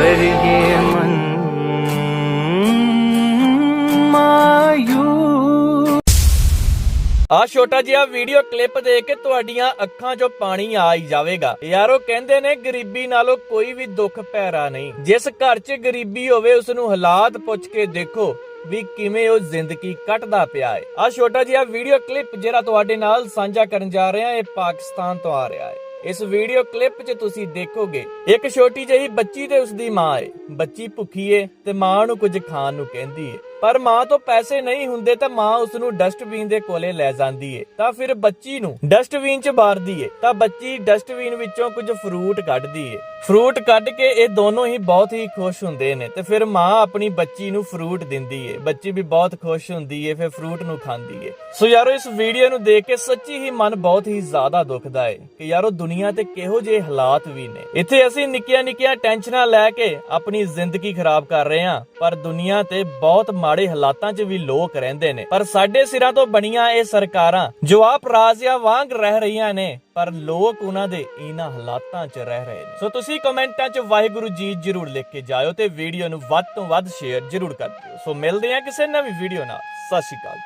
ਵਰਗੇ ਮਨ ਮਾਯੂ ਆ ਛੋਟਾ ਜਿਹਾ ਵੀਡੀਓ ਕਲਿੱਪ ਦੇਖ ਕੇ ਤੁਹਾਡੀਆਂ ਅੱਖਾਂ 'ਚੋਂ ਪਾਣੀ ਆ ਹੀ ਜਾਵੇਗਾ। ਯਾਰੋ, ਕਹਿੰਦੇ ਨੇ ਗਰੀਬੀ ਨਾਲੋਂ ਕੋਈ ਵੀ ਦੁੱਖ ਪੈਰਾ ਨਹੀਂ। ਜਿਸ ਘਰ 'ਚ ਗਰੀਬੀ ਹੋਵੇ ਉਸ ਨੂੰ ਹਾਲਾਤ ਪੁੱਛ ਕੇ ਦੇਖੋ ਵੀ ਕਿਵੇਂ ਉਹ ਜ਼ਿੰਦਗੀ ਕੱਟਦਾ ਪਿਆ ਹੈ। ਆ ਛੋਟਾ ਜਿਹਾ ਵੀਡੀਓ ਕਲਿੱਪ ਜਿਹੜਾ ਤੁਹਾਡੇ ਨਾਲ ਸਾਂਝਾ ਕਰਨ ਜਾ ਰਹੇ ਹਾਂ ਇਹ ਪਾਕਿਸਤਾਨ ਤੋਂ ਆ ਰਿਹਾ ਹੈ। ਇਸ ਵੀਡੀਓ ਕਲਿੱਪ 'ਚ ਤੁਸੀਂ ਦੇਖੋਗੇ, ਇੱਕ ਛੋਟੀ ਜਿਹੀ ਬੱਚੀ ਤੇ ਉਸਦੀ ਮਾਂ ਏ। ਬੱਚੀ ਭੁੱਖੀ ਏ ਤੇ ਮਾਂ ਨੂੰ ਕੁਝ ਖਾਣ ਨੂੰ ਕਹਿੰਦੀ ਏ। ਪਰ ਮਾਂ ਤੋਂ ਪੈਸੇ ਨਹੀਂ ਹੁੰਦੇ ਤਾਂ ਮਾਂ ਉਸ ਨੂੰ ਡਸਟਬਿਨ ਦੇ ਕੋਲੇ ਲੈ ਜਾਂਦੀ ਏ। ਤਾਂ ਫਿਰ ਬੱਚੀ ਨੂੰ ਡਸਟਬਿਨ 'ਚ ਮਾਰਦੀ ਏ। ਤਾਂ ਬੱਚੀ ਡਸਟਬਿਨ ਵਿੱਚੋਂ ਕੁਝ ਫਰੂਟ ਕੱਢਦੀ ਏ। ਫਰੂਟ ਕੱਢ ਕੇ ਇਹ ਦੋਨੋਂ ਹੀ ਬਹੁਤ ਹੀ ਖੁਸ਼ ਹੁੰਦੇ ਨੇ। ਤੇ ਫਿਰ ਮਾਂ ਆਪਣੀ ਬੱਚੀ ਨੂੰ ਫਰੂਟ ਦਿੰਦੀ ਏ। ਬੱਚੀ ਵੀ ਬਹੁਤ ਖੁਸ਼ ਹੁੰਦੀ ਏ, ਫਿਰ ਫਰੂਟ ਨੂੰ ਖਾਂਦੀ ਏ। ਸੋ ਯਾਰੋ, ਇਸ ਵੀਡੀਓ ਨੂੰ ਦੇਖ ਕੇ ਸੱਚੀ ਹੀ ਮਨ ਬਹੁਤ ਹੀ ਜ਼ਿਆਦਾ ਦੁਖਦਾ ਏ ਕਿ ਯਾਰੋ, ਦੁਨੀਆ ਤੇ ਕਿਹੋ ਜਿਹੇ ਹਾਲਾਤ ਵੀ ਨੇ। ਇੱਥੇ ਅਸੀਂ ਨਿੱਕੀਆਂ ਨਿੱਕੀਆਂ ਟੈਨਸ਼ਨਾਂ ਲੈ ਕੇ ਆਪਣੀ ਜ਼ਿੰਦਗੀ ਖਰਾਬ ਕਰ ਰਹੇ ਹਾਂ, ਪਰ ਦੁਨੀਆ ਤੇ ਬਹੁਤ ਮਾੜੇ ਹਾਲਾਤਾਂ 'ਚ ਵੀ ਲੋਕ ਰਹਿੰਦੇ ਨੇ। ਪਰ ਸਾਡੇ ਸਿਰਾਂ ਤੋਂ ਬਣੀਆਂ ਇਹ ਸਰਕਾਰਾਂ ਜੋ ਆਪ ਰਾਜਿਆਂ ਵਾਂਗ ਰਹਿ ਰਹੀਆਂ ਨੇ, ਪਰ ਲੋਕ ਉਹਨਾਂ ਦੇ ਇਹਨਾਂ ਹਾਲਾਤਾਂ 'ਚ ਰਹਿ ਰਹੇ ਨੇ। ਸੋ ਤੁਸੀਂ ਕਮੈਂਟਾਂ 'ਚ ਵਾਹਿਗੁਰੂ ਜੀ ਜਰੂਰ ਲਿਖ ਕੇ ਜਾਇਓ ਤੇ ਵੀਡੀਓ ਨੂੰ ਵੱਧ ਤੋਂ ਵੱਧ ਸ਼ੇਅਰ ਜਰੂਰ ਕਰ ਦਿਓ। ਸੋ ਮਿਲਦੇ ਹਾਂ ਕਿਸੇ ਨਵੀਂ ਵੀਡੀਓ ਨਾਲ। ਸਤਿ ਸ਼੍ਰੀ ਅਕਾਲ